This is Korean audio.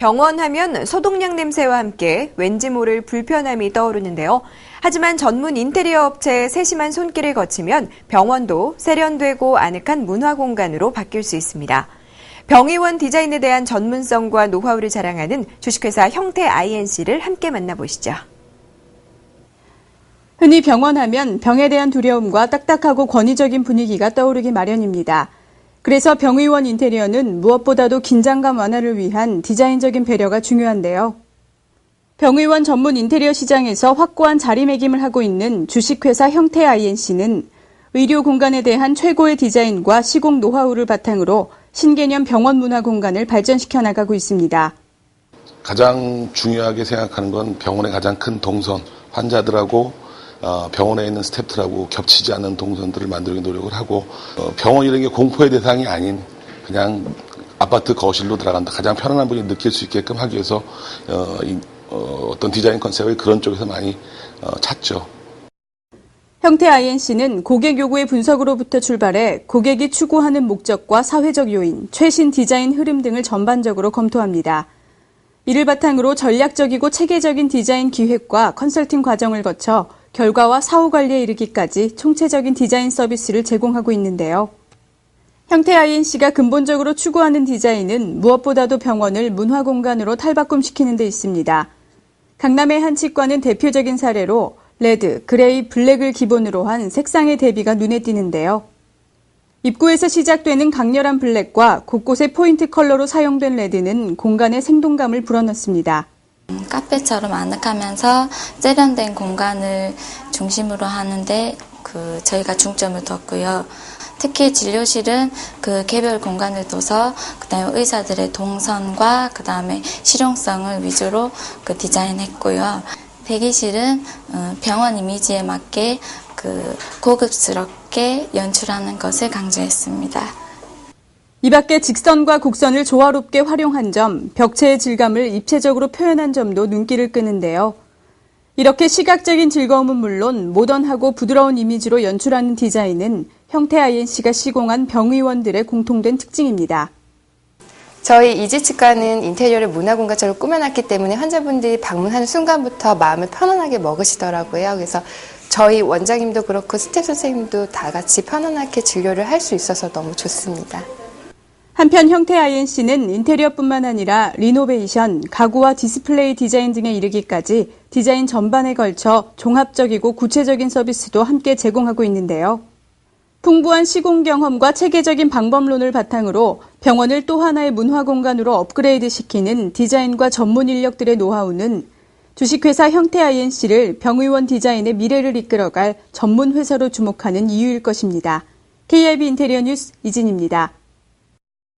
병원 하면 소독약 냄새와 함께 왠지 모를 불편함이 떠오르는데요. 하지만 전문 인테리어 업체의 세심한 손길을 거치면 병원도 세련되고 아늑한 문화 공간으로 바뀔 수 있습니다. 병의원 디자인에 대한 전문성과 노하우를 자랑하는 주식회사 형태 INC를 함께 만나보시죠. 흔히 병원 하면 병에 대한 두려움과 딱딱하고 권위적인 분위기가 떠오르기 마련입니다. 그래서 병의원 인테리어는 무엇보다도 긴장감 완화를 위한 디자인적인 배려가 중요한데요. 병의원 전문 인테리어 시장에서 확고한 자리매김을 하고 있는 주식회사 형태 INC는 의료 공간에 대한 최고의 디자인과 시공 노하우를 바탕으로 신개념 병원 문화 공간을 발전시켜 나가고 있습니다. 가장 중요하게 생각하는 건 병원의 가장 큰 동선, 환자들하고 어, 병원에 있는 스태프들하고 겹치지 않는 동선들을 만들기 노력을 하고 어, 병원이라는 게 공포의 대상이 아닌 그냥 아파트 거실로 들어간다 가장 편안한 분이 느낄 수 있게끔 하기 위해서 어, 떤 디자인 컨셉을 그런 쪽에서 많이 찾죠. 형태 INC는 고객 요구의 분석으로부터 출발해 고객이 추구하는 목적과 사회적 요인, 최신 디자인 흐름 등을 전반적으로 검토합니다. 이를 바탕으로 전략적이고 체계적인 디자인 기획과 컨설팅 과정을 거쳐 결과와 사후 관리에 이르기까지 총체적인 디자인 서비스를 제공하고 있는데요. 형태 INC가 근본적으로 추구하는 디자인은 무엇보다도 병원을 문화 공간으로 탈바꿈시키는 데 있습니다. 강남의 한 치과는 대표적인 사례로 레드, 그레이, 블랙을 기본으로 한 색상의 대비가 눈에 띄는데요. 입구에서 시작되는 강렬한 블랙과 곳곳의 포인트 컬러로 사용된 레드는 공간의 생동감을 불어넣습니다. 카페처럼 아늑하면서 세련된 공간을 중심으로 하는데 그 저희가 중점을 뒀고요. 특히 진료실은 그 개별 공간을 둬서 그다음에 의사들의 동선과 그다음에 실용성을 위주로 그 디자인했고요. 대기실은 어, 병원 이미지에 맞게 그 고급스럽게 연출하는 것을 강조했습니다. 이 밖에 직선과 곡선을 조화롭게 활용한 점, 벽체의 질감을 입체적으로 표현한 점도 눈길을 끄는데요. 이렇게 시각적인 즐거움은 물론 모던하고 부드러운 이미지로 연출하는 디자인은 형태 INC가 시공한 병의원들의 공통된 특징입니다. 저희 이지 치과는 인테리어를 문화공간처럼 꾸며놨기 때문에 환자분들이 방문하는 순간부터 마음을 편안하게 먹으시더라고요. 그래서 저희 원장님도 그렇고 스텝 선생님도 다 같이 편안하게 진료를 할 수 있어서 너무 좋습니다. 한편 형태 INC는 인테리어뿐만 아니라 리노베이션, 가구와 디스플레이 디자인 등에 이르기까지 디자인 전반에 걸쳐 종합적이고 구체적인 서비스도 함께 제공하고 있는데요. 풍부한 시공 경험과 체계적인 방법론을 바탕으로 병원을 또 하나의 문화 공간으로 업그레이드 시키는 디자인과 전문 인력들의 노하우는 주식회사 형태 INC를 병의원 디자인의 미래를 이끌어갈 전문 회사로 주목하는 이유일 것입니다. KIB 인테리어 뉴스 이진입니다.